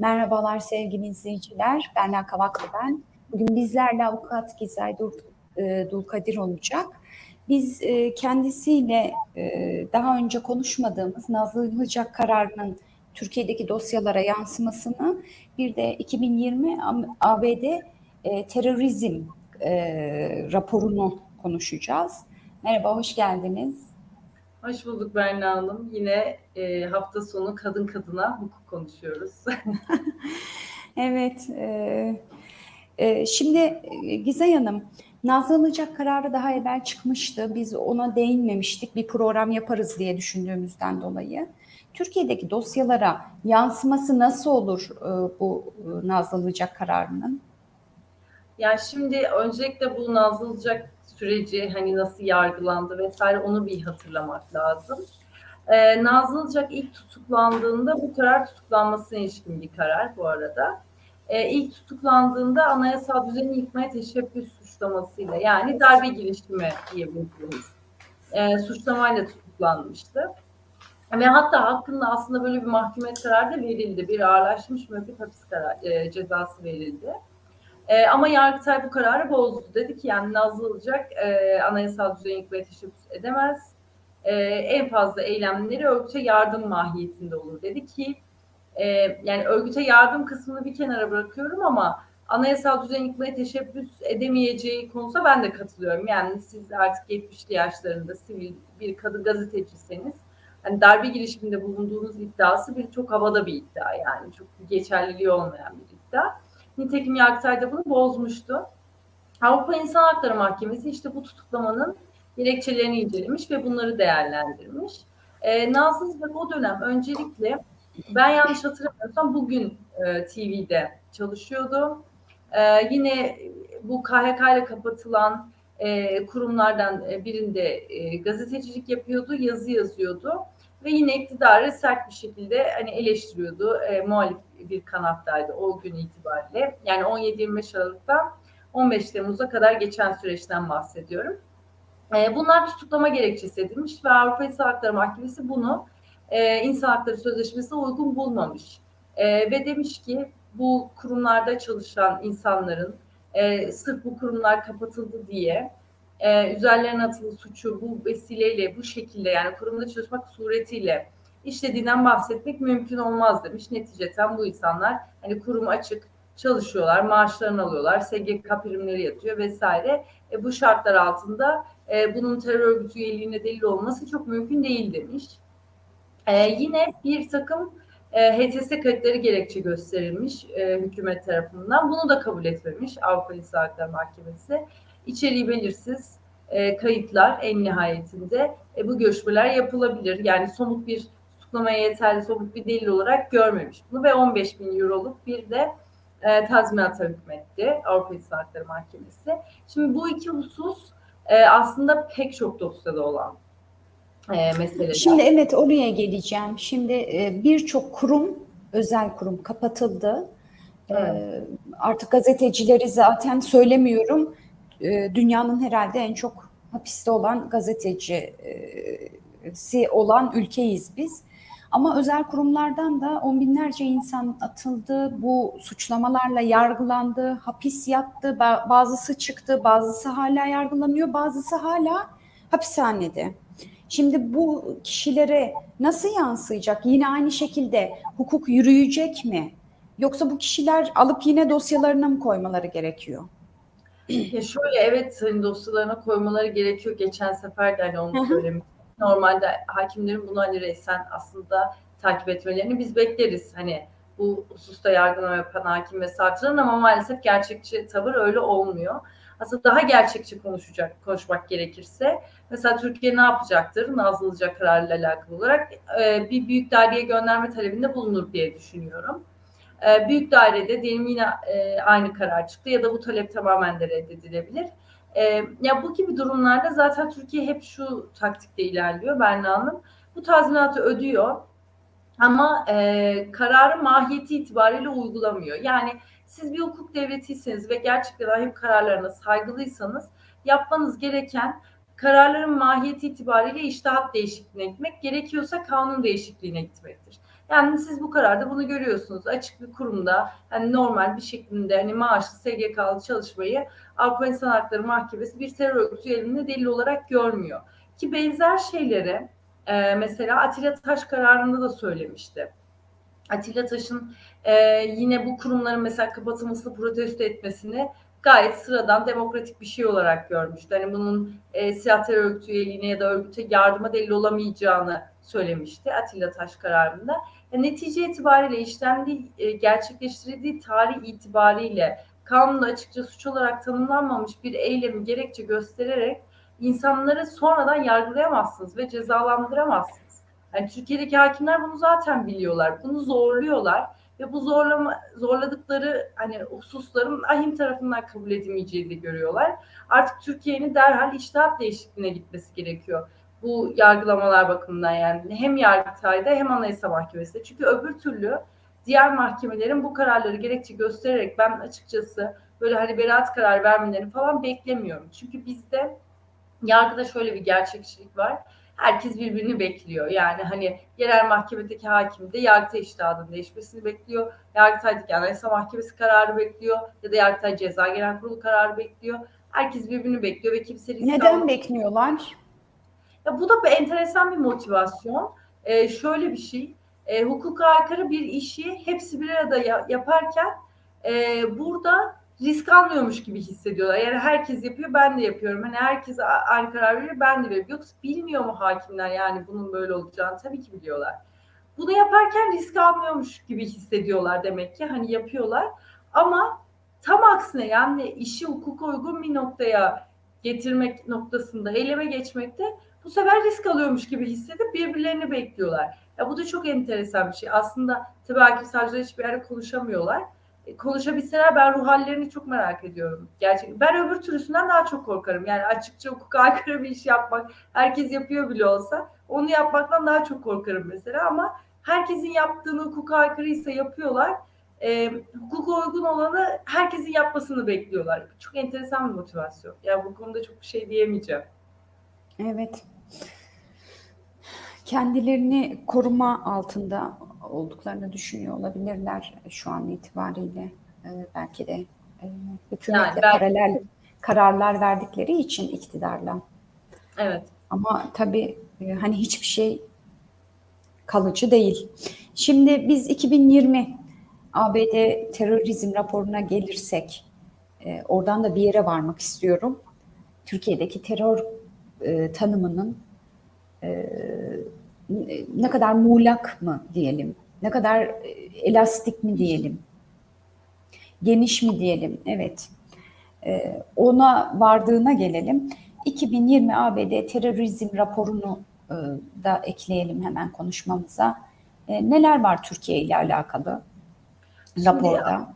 Merhabalar sevgili izleyiciler. Berna Kavaklı ben. Bugün bizlerle avukat Gizay Dur, e, Dulkadir olacak. Biz e, kendisiyle e, daha önce konuşmadığımız Nazlı Ilıcak kararının Türkiye'deki dosyalara yansımasını bir de 2020 ABD e, terörizm e, raporunu konuşacağız. Merhaba, hoş geldiniz. Hoş bulduk Berna Hanım. Yine e, hafta sonu kadın kadına hukuk konuşuyoruz. evet. E, e, şimdi e, Gizay Hanım, Nazlı Ilıcak kararı daha evvel çıkmıştı. Biz ona değinmemiştik. Bir program yaparız diye düşündüğümüzden dolayı. Türkiye'deki dosyalara yansıması nasıl olur e, bu e, Nazlı Ilıcak kararının? Yani şimdi öncelikle bu Nazlı Ilıcak süreci hani nasıl yargılandı vesaire onu bir hatırlamak lazım. Ee, Nazlı Ilıcak ilk tutuklandığında bu karar tutuklanmasına ilişkin bir karar bu arada. Ee, ilk tutuklandığında anayasal düzeni yıkmaya teşebbüs suçlamasıyla yani darbe girişimi diyebiliriz. Ee, suçlamayla tutuklanmıştı. Ve hatta hakkında aslında böyle bir mahkumiyet kararı da verildi. Bir ağırlaşmış müebbet hapis karar, e, cezası verildi. E, ama Yargıtay bu kararı bozdu. Dedi ki yani Nazlı Ilıcak e, anayasal yıkmaya teşebbüs edemez. E, en fazla eylemleri örgüte yardım mahiyetinde olur. Dedi ki e, yani örgüte yardım kısmını bir kenara bırakıyorum ama anayasal düzeni yıkmaya teşebbüs edemeyeceği konusunda ben de katılıyorum. Yani siz artık 70'li yaşlarında sivil bir kadın gazeteciyseniz hani darbe girişiminde bulunduğunuz iddiası bir çok havada bir iddia yani çok geçerliliği olmayan bir iddia. Nitekim Yargıtay da bunu bozmuştu. Avrupa İnsan Hakları Mahkemesi işte bu tutuklamanın gerekçelerini incelemiş ve bunları değerlendirmiş. E, Nazlı Hizmet o dönem öncelikle ben yanlış hatırlamıyorsam bugün e, TV'de çalışıyordu. E, yine bu KHK ile kapatılan e, kurumlardan birinde e, gazetecilik yapıyordu, yazı yazıyordu ve yine iktidarı sert bir şekilde hani eleştiriyordu. E, muhalif bir kanattaydı o gün itibariyle. Yani 17-25 Aralık'tan 15 Temmuz'a kadar geçen süreçten bahsediyorum. E, bunlar tutuklama gerekçesi edilmiş ve Avrupa İnsan Hakları Mahkemesi bunu e, İnsan Hakları Sözleşmesi'ne uygun bulmamış. E, ve demiş ki bu kurumlarda çalışan insanların e, sırf bu kurumlar kapatıldı diye e, üzerlerine atılı suçu bu vesileyle bu şekilde yani kurumda çalışmak suretiyle işlediğinden bahsetmek mümkün olmaz demiş. Neticeten bu insanlar hani kurum açık çalışıyorlar, maaşlarını alıyorlar, SGK primleri yatıyor vesaire. E, bu şartlar altında e, bunun terör örgütü üyeliğine delil olması çok mümkün değil demiş. E, yine bir takım e, HTS kayıtları gerekçe gösterilmiş e, hükümet tarafından. Bunu da kabul etmemiş Avrupa İnsan Hakları Mahkemesi içeriği belirsiz e, kayıtlar en nihayetinde e, bu görüşmeler yapılabilir. Yani somut bir tutuklamaya yeterli somut bir delil olarak görmemiş bunu ve 15 bin euroluk bir de e, tazminata hükmetti Avrupa İnsan Hakları Mahkemesi. Şimdi bu iki husus e, aslında pek çok dosyada olan e, meseleler. Şimdi evet oraya geleceğim. Şimdi e, birçok kurum, özel kurum kapatıldı. E, evet. E, artık gazetecileri zaten söylemiyorum e, dünyanın herhalde en çok hapiste olan gazetecisi olan ülkeyiz biz. Ama özel kurumlardan da on binlerce insan atıldı, bu suçlamalarla yargılandı, hapis yattı, bazısı çıktı, bazısı hala yargılanıyor, bazısı hala hapishanede. Şimdi bu kişilere nasıl yansıyacak? Yine aynı şekilde hukuk yürüyecek mi? Yoksa bu kişiler alıp yine dosyalarına mı koymaları gerekiyor? Ya şöyle evet hani dosyalarına koymaları gerekiyor. Geçen sefer de hani onu söylemiştim. Normalde hakimlerin bunu hani resen aslında takip etmelerini biz bekleriz. Hani bu hususta yargılama yapan hakim ve savcıların ama maalesef gerçekçi tavır öyle olmuyor. Aslında daha gerçekçi konuşacak, konuşmak gerekirse mesela Türkiye ne yapacaktır Nazlı Ilıcak kararıyla alakalı olarak e, bir büyük daireye gönderme talebinde bulunur diye düşünüyorum. E, büyük dairede diyelim yine e, aynı karar çıktı ya da bu talep tamamen de reddedilebilir. E, ya bu gibi durumlarda zaten Türkiye hep şu taktikte ilerliyor Berna Hanım. Bu tazminatı ödüyor ama e, kararı mahiyeti itibariyle uygulamıyor. Yani siz bir hukuk devletiyseniz ve gerçekten rahim kararlarına saygılıysanız yapmanız gereken kararların mahiyeti itibariyle iştahat değişikliğine gitmek, gerekiyorsa kanun değişikliğine gitmektir. Yani siz bu kararda bunu görüyorsunuz. Açık bir kurumda hani normal bir şekilde hani maaşlı SGK'lı çalışmayı Avrupa İnsan Hakları Mahkemesi bir terör örgütü elinde delil olarak görmüyor. Ki benzer şeyleri e, mesela Atilla Taş kararında da söylemişti. Atilla Taş'ın e, yine bu kurumların mesela kapatılmasını protesto etmesini gayet sıradan demokratik bir şey olarak görmüştü. Hani bunun e, silah terör örgütü üyeliğine ya da örgüte yardıma delil olamayacağını söylemişti Atilla Taş kararında. Yani netice itibariyle işlendiği, e, gerçekleştirildiği tarih itibariyle kanunda açıkça suç olarak tanımlanmamış bir eylemi gerekçe göstererek insanları sonradan yargılayamazsınız ve cezalandıramazsınız. Yani Türkiye'deki hakimler bunu zaten biliyorlar. Bunu zorluyorlar ve bu zorlama zorladıkları hani hususların ahim tarafından kabul edilmeyeceğini görüyorlar. Artık Türkiye'nin derhal iştahat değişikliğine gitmesi gerekiyor. Bu yargılamalar bakımından yani hem Yargıtay'da hem Anayasa Mahkemesi'nde. Çünkü öbür türlü diğer mahkemelerin bu kararları gerekçe göstererek ben açıkçası böyle hani beraat karar vermelerini falan beklemiyorum. Çünkü bizde yargıda şöyle bir gerçekçilik var. Herkes birbirini bekliyor. Yani hani yerel mahkemedeki hakim de Yargıtay iştihadının değişmesini bekliyor. Yargıtay'daki Anayasa Mahkemesi kararı bekliyor. Ya da Yargıtay Ceza Genel Kurulu kararı bekliyor. Herkes birbirini bekliyor ve kimse Neden bekliyorlar? Ya bu da bir enteresan bir motivasyon. Ee, şöyle bir şey, e, hukuka aykırı bir işi hepsi bir arada ya- yaparken e, burada risk almıyormuş gibi hissediyorlar. Yani herkes yapıyor, ben de yapıyorum. Hani herkes aynı karar veriyor, ben de veriyorum. Yoksa bilmiyor mu hakimler yani bunun böyle olacağını? Tabii ki biliyorlar. Bunu yaparken risk almıyormuş gibi hissediyorlar demek ki. Hani yapıyorlar. Ama tam aksine yani işi hukuka uygun bir noktaya getirmek noktasında eyleme geçmekte bu sefer risk alıyormuş gibi hissedip birbirlerini bekliyorlar. Ya bu da çok enteresan bir şey. Aslında tabii hakim savcılar hiçbir yerde konuşamıyorlar. E, konuşabilseler ben ruh hallerini çok merak ediyorum. Gerçekten. Ben öbür türlüsünden daha çok korkarım. Yani açıkça hukuka aykırı bir iş yapmak, herkes yapıyor bile olsa onu yapmaktan daha çok korkarım mesela ama herkesin yaptığını hukuka aykırıysa yapıyorlar. E, hukuka uygun olanı herkesin yapmasını bekliyorlar. Çok enteresan bir motivasyon. Yani bu konuda çok bir şey diyemeyeceğim. Evet. Kendilerini koruma altında olduklarını düşünüyor olabilirler şu an itibariyle. Ee, belki de e, hükümetle Yani belki- paralel kararlar verdikleri için iktidarla. Evet. Ama tabii e, hani hiçbir şey kalıcı değil. Şimdi biz 2020 ABD terörizm raporuna gelirsek e, oradan da bir yere varmak istiyorum. Türkiye'deki terör e, tanımının e, ne kadar muğlak mı diyelim, ne kadar elastik mi diyelim, geniş mi diyelim, evet. E, ona vardığına gelelim. 2020 ABD terörizm raporunu e, da ekleyelim hemen konuşmamıza. E, neler var Türkiye ile alakalı Şimdi- raporda?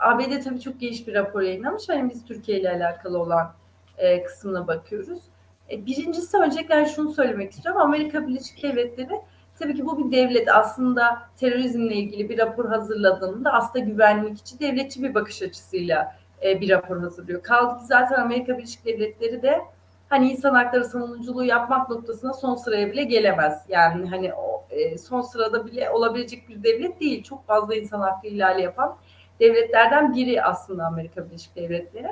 ABD tabii çok geniş bir rapor yayınlamış. Hani biz Türkiye ile alakalı olan e, kısmına bakıyoruz. E, birincisi öncelikle şunu söylemek istiyorum. Amerika Birleşik Devletleri tabii ki bu bir devlet. Aslında terörizmle ilgili bir rapor hazırladığında aslında güvenlikçi, devletçi bir bakış açısıyla e, bir rapor hazırlıyor. Kaldı ki zaten Amerika Birleşik Devletleri de hani insan hakları savunuculuğu yapmak noktasına son sıraya bile gelemez. Yani hani o e, son sırada bile olabilecek bir devlet değil. Çok fazla insan hakkı ihlali yapan devletlerden biri aslında Amerika Birleşik Devletleri.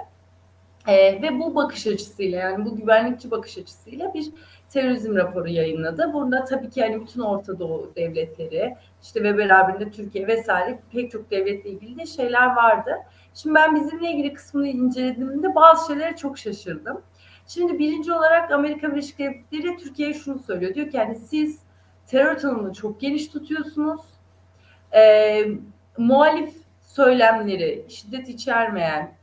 Ee, ve bu bakış açısıyla yani bu güvenlikçi bakış açısıyla bir terörizm raporu yayınladı. Burada tabii ki yani bütün Orta Doğu devletleri işte ve beraberinde Türkiye vesaire pek çok devletle ilgili de şeyler vardı. Şimdi ben bizimle ilgili kısmını incelediğimde bazı şeylere çok şaşırdım. Şimdi birinci olarak Amerika Birleşik Devletleri Türkiye'ye şunu söylüyor. Diyor ki yani siz terör tanımını çok geniş tutuyorsunuz. Ee, muhalif söylemleri, şiddet içermeyen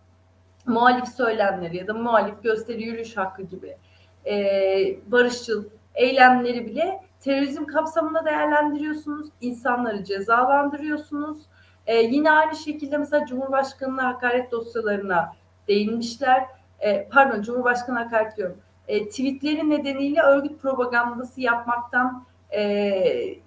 muhalif söylemleri ya da muhalif gösteri yürüyüş hakkı gibi e, barışçıl eylemleri bile terörizm kapsamında değerlendiriyorsunuz. insanları cezalandırıyorsunuz. E, yine aynı şekilde mesela Cumhurbaşkanı'na hakaret dosyalarına değinmişler. E, pardon Cumhurbaşkanı hakaret diyorum. E, tweetleri nedeniyle örgüt propagandası yapmaktan e,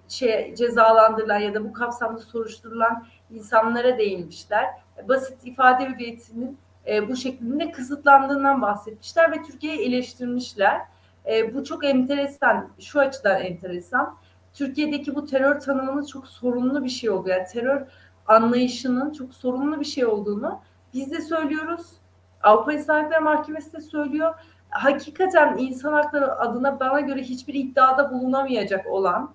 şey cezalandırılan ya da bu kapsamda soruşturulan insanlara değinmişler. Basit ifade hürriyetinin e, bu şeklinde kısıtlandığından bahsetmişler ve Türkiye'yi eleştirmişler. E, bu çok enteresan, şu açıdan enteresan. Türkiye'deki bu terör tanımının çok sorunlu bir şey oldu. Yani terör anlayışının çok sorunlu bir şey olduğunu biz de söylüyoruz. Avrupa İnsan Hakları Mahkemesi de söylüyor. Hakikaten insan hakları adına bana göre hiçbir iddiada bulunamayacak olan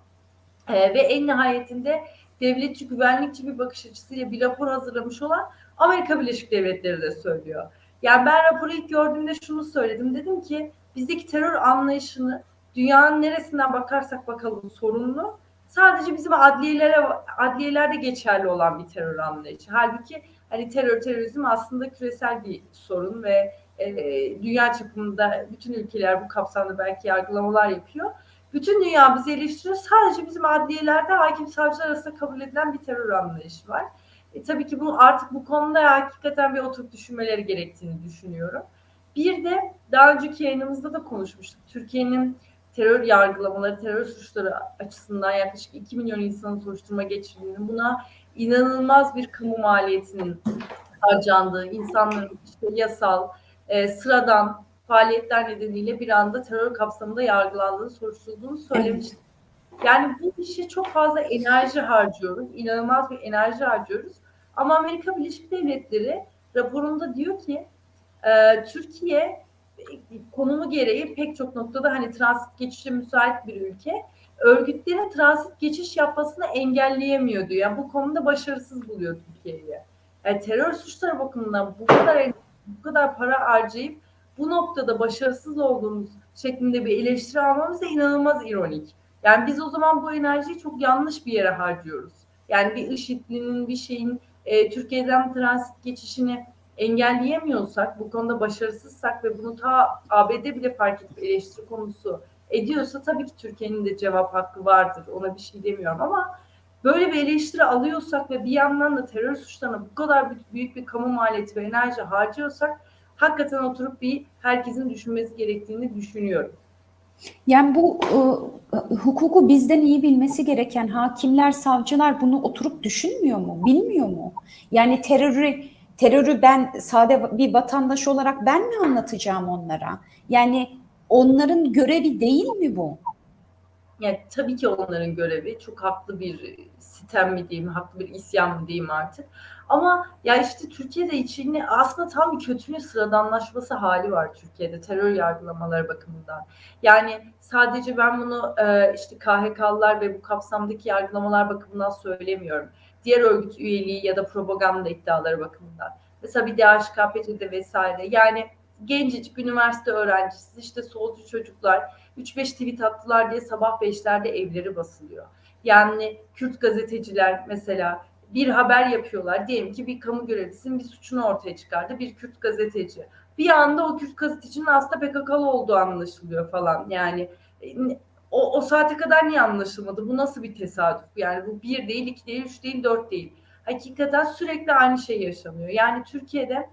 e, ve en nihayetinde devletçi, güvenlikçi bir bakış açısıyla bir rapor hazırlamış olan Amerika Birleşik Devletleri de söylüyor. Yani ben raporu ilk gördüğümde şunu söyledim. Dedim ki bizdeki terör anlayışını dünyanın neresinden bakarsak bakalım sorunlu. Sadece bizim adliyelere adliyelerde geçerli olan bir terör anlayışı. Halbuki hani terör terörizm aslında küresel bir sorun ve e, dünya çapında bütün ülkeler bu kapsamda belki yargılamalar yapıyor. Bütün dünya bizi eleştiriyor. Sadece bizim adliyelerde hakim savcılar arasında kabul edilen bir terör anlayışı var. E, tabii ki bu artık bu konuda hakikaten bir oturup düşünmeleri gerektiğini düşünüyorum. Bir de daha önceki yayınımızda da konuşmuştuk. Türkiye'nin terör yargılamaları, terör suçları açısından yaklaşık 2 milyon insanın soruşturma geçirdiğini, buna inanılmaz bir kamu maliyetinin harcandığı, insanların işte yasal, e, sıradan faaliyetler nedeniyle bir anda terör kapsamında yargılandığını, soruşturulduğunu söylemiştim. Yani bu işe çok fazla enerji harcıyoruz. inanılmaz bir enerji harcıyoruz. Ama Amerika Birleşik Devletleri raporunda diyor ki e, Türkiye konumu gereği pek çok noktada hani transit geçişe müsait bir ülke. Örgütlerin transit geçiş yapmasını engelleyemiyor diyor. Yani bu konuda başarısız buluyor Türkiye'yi. Yani terör suçları bakımından bu kadar bu kadar para harcayıp bu noktada başarısız olduğumuz şeklinde bir eleştiri almamız da inanılmaz ironik. Yani biz o zaman bu enerjiyi çok yanlış bir yere harcıyoruz. Yani bir IŞİD'linin bir şeyin e, Türkiye'den transit geçişini engelleyemiyorsak, bu konuda başarısızsak ve bunu ta ABD bile fark edip eleştiri konusu ediyorsa tabii ki Türkiye'nin de cevap hakkı vardır. Ona bir şey demiyorum ama böyle bir eleştiri alıyorsak ve bir yandan da terör suçlarına bu kadar büyük bir kamu maliyeti ve enerji harcıyorsak hakikaten oturup bir herkesin düşünmesi gerektiğini düşünüyorum. Yani bu e, hukuku bizden iyi bilmesi gereken hakimler, savcılar bunu oturup düşünmüyor mu? Bilmiyor mu? Yani terörü terörü ben sade bir vatandaş olarak ben mi anlatacağım onlara? Yani onların görevi değil mi bu? Yani tabii ki onların görevi. Çok haklı bir sitem mi diyeyim, haklı bir isyan mı diyeyim artık. Ama ya işte Türkiye'de içinde aslında tam bir kötülüğün sıradanlaşması hali var Türkiye'de terör yargılamaları bakımından. Yani sadece ben bunu e, işte KHK'lılar ve bu kapsamdaki yargılamalar bakımından söylemiyorum. Diğer örgüt üyeliği ya da propaganda iddiaları bakımından. Mesela bir DHKPC'de vesaire. Yani gencecik üniversite öğrencisi işte solcu çocuklar 3-5 tweet attılar diye sabah 5'lerde evleri basılıyor. Yani Kürt gazeteciler mesela bir haber yapıyorlar. Diyelim ki bir kamu görevlisinin bir suçunu ortaya çıkardı bir Kürt gazeteci. Bir anda o Kürt gazetecinin aslında PKK'lı olduğu anlaşılıyor falan. Yani o, o saate kadar niye anlaşılmadı? Bu nasıl bir tesadüf? Yani bu bir değil, iki değil, üç değil, dört değil. Hakikaten sürekli aynı şey yaşanıyor. Yani Türkiye'de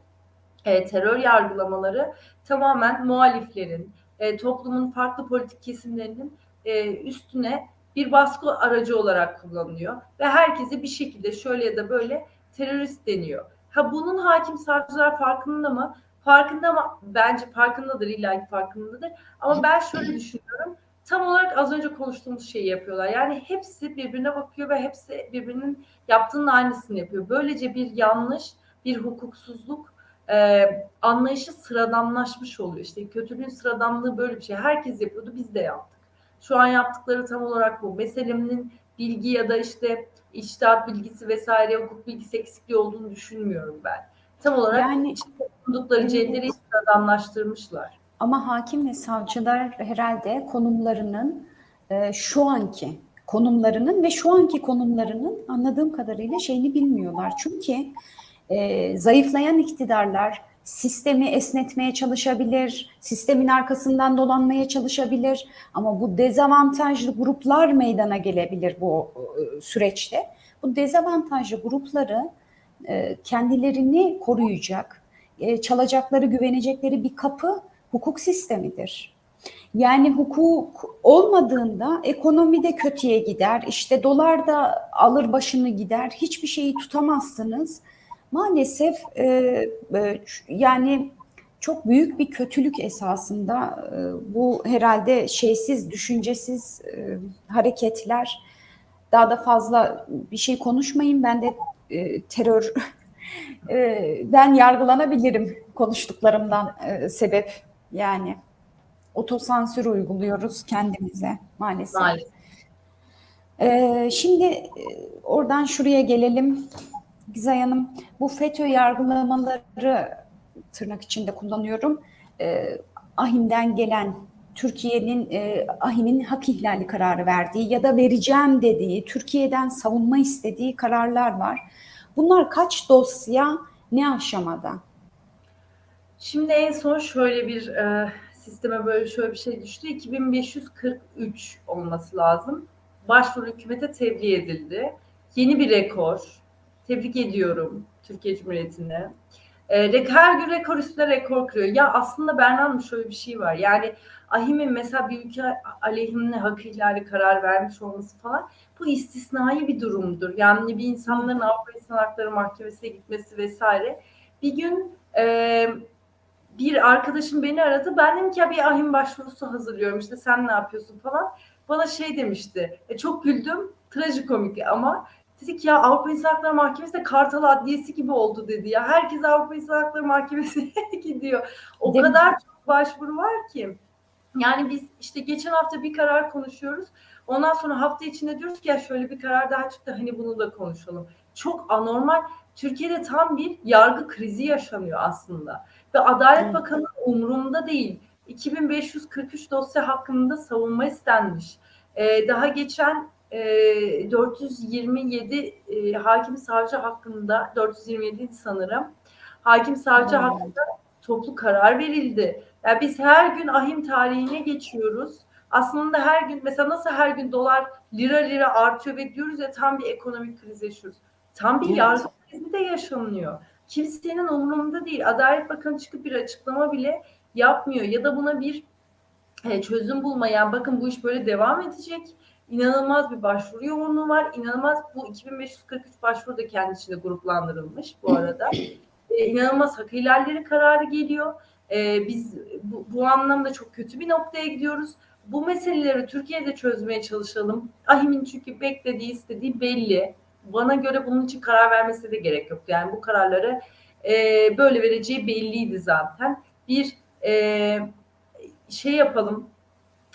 e, terör yargılamaları tamamen muhaliflerin, e, toplumun farklı politik kesimlerinin e, üstüne bir baskı aracı olarak kullanılıyor ve herkese bir şekilde şöyle ya da böyle terörist deniyor. Ha bunun hakim savcılar farkında mı? Farkında mı? Bence farkındadır, illa ki farkındadır. Ama ben şöyle düşünüyorum. Tam olarak az önce konuştuğumuz şeyi yapıyorlar. Yani hepsi birbirine bakıyor ve hepsi birbirinin yaptığının aynısını yapıyor. Böylece bir yanlış, bir hukuksuzluk e, anlayışı sıradanlaşmış oluyor. İşte kötülüğün sıradanlığı böyle bir şey. Herkes yapıyordu, biz de yaptık. Şu an yaptıkları tam olarak bu. Meselenin bilgi ya da işte içtihat bilgisi vesaire hukuk bilgisi eksikliği olduğunu düşünmüyorum ben. Tam olarak yani, bulundukları cevherleri sıradanlaştırmışlar. Ama hakim ve savcılar herhalde konumlarının e, şu anki konumlarının ve şu anki konumlarının anladığım kadarıyla şeyini bilmiyorlar. Çünkü e, zayıflayan iktidarlar sistemi esnetmeye çalışabilir, sistemin arkasından dolanmaya çalışabilir ama bu dezavantajlı gruplar meydana gelebilir bu e, süreçte. Bu dezavantajlı grupları e, kendilerini koruyacak, e, çalacakları, güvenecekleri bir kapı hukuk sistemidir. Yani hukuk olmadığında ekonomi de kötüye gider, işte dolar da alır başını gider, hiçbir şeyi tutamazsınız. Maalesef e, e, yani çok büyük bir kötülük esasında. E, bu herhalde şeysiz, düşüncesiz e, hareketler. Daha da fazla bir şey konuşmayayım. Ben de e, terör e, ben yargılanabilirim konuştuklarımdan e, sebep yani otosansür uyguluyoruz kendimize maalesef. Maalesef. Ee, şimdi e, oradan şuraya gelelim. Gizay Hanım, bu FETÖ yargılamaları tırnak içinde kullanıyorum. Ee, AHİM'den gelen Türkiye'nin e, AHİM'in hak ihlali kararı verdiği ya da vereceğim dediği, Türkiye'den savunma istediği kararlar var. Bunlar kaç dosya, ne aşamada? Şimdi en son şöyle bir e, sisteme böyle şöyle bir şey düştü. 2543 olması lazım. Başvuru hükümete tebliğ edildi. Yeni bir rekor. Tebrik ediyorum Türkiye Cumhuriyeti'ne. E, her gün rekor üstüne rekor kırıyor. Ya aslında Berna'nın şöyle bir şey var. Yani AHİM'in mesela bir ülke aleyhine hak ihlali karar vermiş olması falan bu istisnai bir durumdur. Yani bir insanların Avrupa İnsan Hakları Mahkemesi'ne gitmesi vesaire. Bir gün e, bir arkadaşım beni aradı. Ben dedim ki ya bir ahim başvurusu hazırlıyorum işte sen ne yapıyorsun falan. Bana şey demişti. E, çok güldüm. Trajikomik ama dedik ya Avrupa İnsan Hakları Mahkemesi de Kartal Adliyesi gibi oldu dedi ya. Herkes Avrupa İnsan Hakları Mahkemesi'ne gidiyor. O Değil mi? kadar çok başvuru var ki. Yani biz işte geçen hafta bir karar konuşuyoruz. Ondan sonra hafta içinde diyoruz ki ya şöyle bir karar daha çıktı hani bunu da konuşalım. Çok anormal. Türkiye'de tam bir yargı krizi yaşanıyor aslında. Ve Adalet Evet. Bakanı umurumda değil. 2543 dosya hakkında savunma istenmiş. Ee, daha geçen e, 427 e, hakim savcı hakkında 427 sanırım. Hakim savcı Hmm. hakkında toplu karar verildi. Yani biz her gün ahim tarihine geçiyoruz. Aslında her gün mesela nasıl her gün dolar lira lira artıyor ve diyoruz ya tam bir ekonomik kriz yaşıyoruz. Tam bir Evet. yargı krizi de yaşanıyor. Kimsenin umurunda değil. Adalet Bakanı çıkıp bir açıklama bile yapmıyor ya da buna bir e, çözüm bulmayan bakın bu iş böyle devam edecek. İnanılmaz bir başvuru yoğunluğu var. İnanılmaz bu 2543 başvuru da kendi içinde gruplandırılmış bu arada. E, inanılmaz hak ihlalleri kararı geliyor. E, biz bu, bu anlamda çok kötü bir noktaya gidiyoruz. Bu meseleleri Türkiye'de çözmeye çalışalım. Ahim'in çünkü beklediği, istediği belli. Bana göre bunun için karar vermesi de gerek yok. Yani bu kararları e, böyle vereceği belliydi zaten. Bir e, şey yapalım.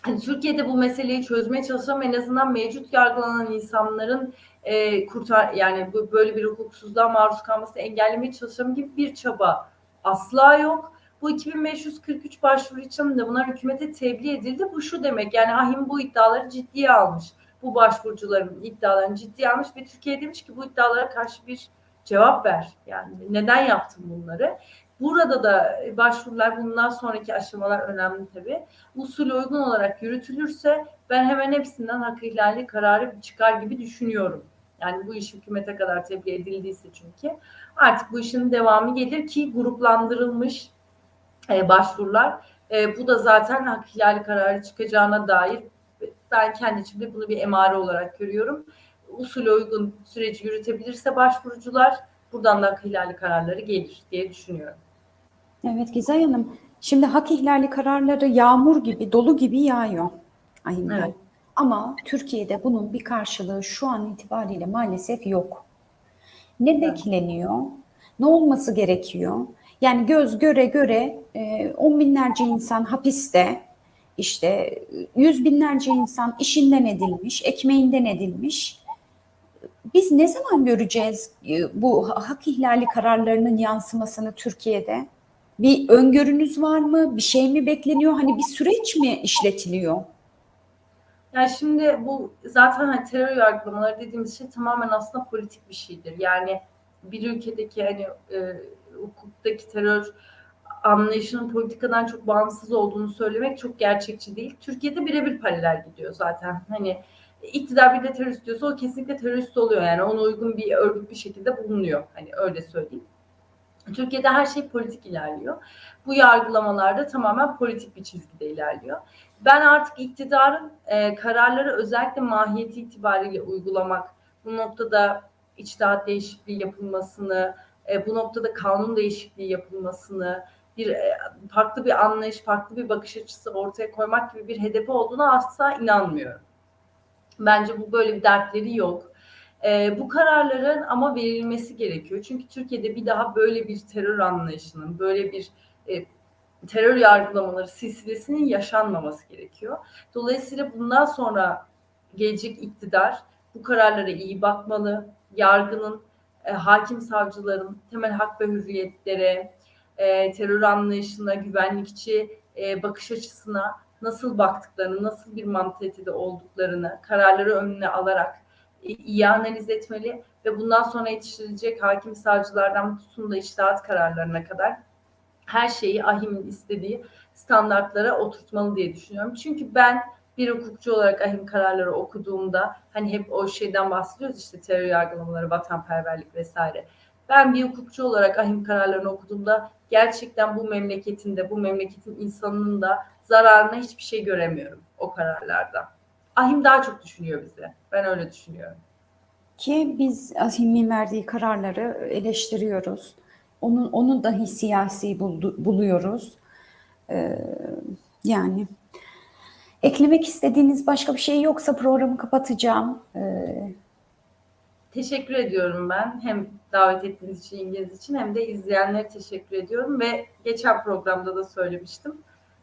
Hani Türkiye'de bu meseleyi çözmeye çalışalım. En azından mevcut yargılanan insanların e, kurtar yani bu böyle bir hukuksuzluğa maruz kalmasını engellemeye çalışalım gibi bir çaba asla yok. Bu 2543 başvuru için de bunlar hükümete tebliğ edildi. Bu şu demek yani ahim bu iddiaları ciddiye almış. Bu başvurucuların iddialarını ciddiye almış ve Türkiye demiş ki bu iddialara karşı bir cevap ver. Yani neden yaptın bunları? Burada da başvurular bundan sonraki aşamalar önemli tabii. Usul uygun olarak yürütülürse ben hemen hepsinden hak ihlali kararı çıkar gibi düşünüyorum. Yani bu iş hükümete kadar tebliğ edildiyse çünkü artık bu işin devamı gelir ki gruplandırılmış e, başvurular. E, bu da zaten hak ihlali kararı çıkacağına dair ben kendi içimde bunu bir emare olarak görüyorum. Usule uygun süreci yürütebilirse başvurucular buradan da hak ihlali kararları gelir diye düşünüyorum. Evet Gizay Hanım, şimdi hak ihlali kararları yağmur gibi, dolu gibi yağıyor AHİM'den. Evet. Ama Türkiye'de bunun bir karşılığı şu an itibariyle maalesef yok. Ne Evet. bekleniyor? Ne olması gerekiyor? Yani göz göre göre e, on binlerce insan hapiste, işte yüz binlerce insan işinden edilmiş, ekmeğinden edilmiş. Biz ne zaman göreceğiz e, bu hak ihlali kararlarının yansımasını Türkiye'de? Bir öngörünüz var mı? Bir şey mi bekleniyor? Hani bir süreç mi işletiliyor? Yani şimdi bu zaten hani terör yargılamaları dediğimiz şey tamamen aslında politik bir şeydir. Yani bir ülkedeki hani e, hukuktaki terör anlayışının politikadan çok bağımsız olduğunu söylemek çok gerçekçi değil. Türkiye'de birebir paralel gidiyor zaten. Hani iktidar bir de terörist diyorsa o kesinlikle terörist oluyor. Yani ona uygun bir örgüt bir şekilde bulunuyor. Hani öyle söyleyeyim. Türkiye'de her şey politik ilerliyor. Bu yargılamalarda tamamen politik bir çizgide ilerliyor. Ben artık iktidarın e, kararları özellikle mahiyeti itibariyle uygulamak, bu noktada içtihat değişikliği yapılmasını, e, bu noktada kanun değişikliği yapılmasını, bir e, farklı bir anlayış, farklı bir bakış açısı ortaya koymak gibi bir hedefi olduğuna asla inanmıyorum. Bence bu böyle bir dertleri yok. Ee, bu kararların ama verilmesi gerekiyor. Çünkü Türkiye'de bir daha böyle bir terör anlayışının, böyle bir e, terör yargılamaları silsilesinin yaşanmaması gerekiyor. Dolayısıyla bundan sonra gelecek iktidar bu kararlara iyi bakmalı. Yargının, e, hakim savcıların temel hak ve hürriyetlere, e, terör anlayışına, güvenlikçi e, bakış açısına nasıl baktıklarını, nasıl bir mantalitede olduklarını kararları önüne alarak e, iyi analiz etmeli ve bundan sonra yetiştirilecek hakim savcılardan tutun da iştahat kararlarına kadar her şeyi AHİM'in istediği standartlara oturtmalı diye düşünüyorum. Çünkü ben bir hukukçu olarak AHİM kararları okuduğumda hani hep o şeyden bahsediyoruz işte terör yargılamaları, vatanperverlik vesaire. Ben bir hukukçu olarak AHİM kararlarını okuduğumda gerçekten bu memleketin de bu memleketin insanının da zararına hiçbir şey göremiyorum o kararlarda. Ahim daha çok düşünüyor bize. Ben öyle düşünüyorum. Ki biz Azim'in verdiği kararları eleştiriyoruz. Onun onu dahi siyasi buldu, buluyoruz. Ee, yani eklemek istediğiniz başka bir şey yoksa programı kapatacağım. Ee, Teşekkür ediyorum ben. Hem davet ettiğiniz için, ilginiz için hem de izleyenlere teşekkür ediyorum. Ve geçen programda da söylemiştim.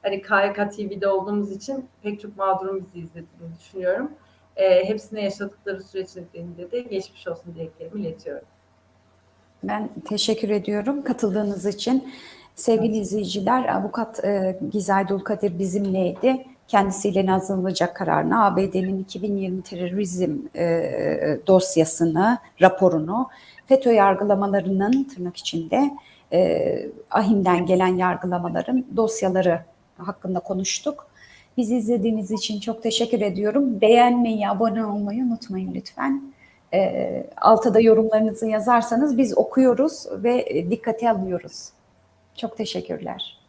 Hani KYK TV'de olduğumuz için pek çok mağdurun bizi izlediğini düşünüyorum. E, hepsine yaşadıkları süreç nedeniyle de geçmiş olsun dileklerimi iletiyorum. Ben teşekkür ediyorum katıldığınız için. Sevgili izleyiciler, avukat e, Gizay Dulkadir bizimleydi. Kendisiyle nazlanılacak kararını, ABD'nin 2020 terörizm e, dosyasını, raporunu, FETÖ yargılamalarının tırnak içinde e, AHİM'den gelen yargılamaların dosyaları hakkında konuştuk. Bizi izlediğiniz için çok teşekkür ediyorum. Beğenmeyi, abone olmayı unutmayın lütfen. E, alta da yorumlarınızı yazarsanız biz okuyoruz ve dikkate alıyoruz. Çok teşekkürler.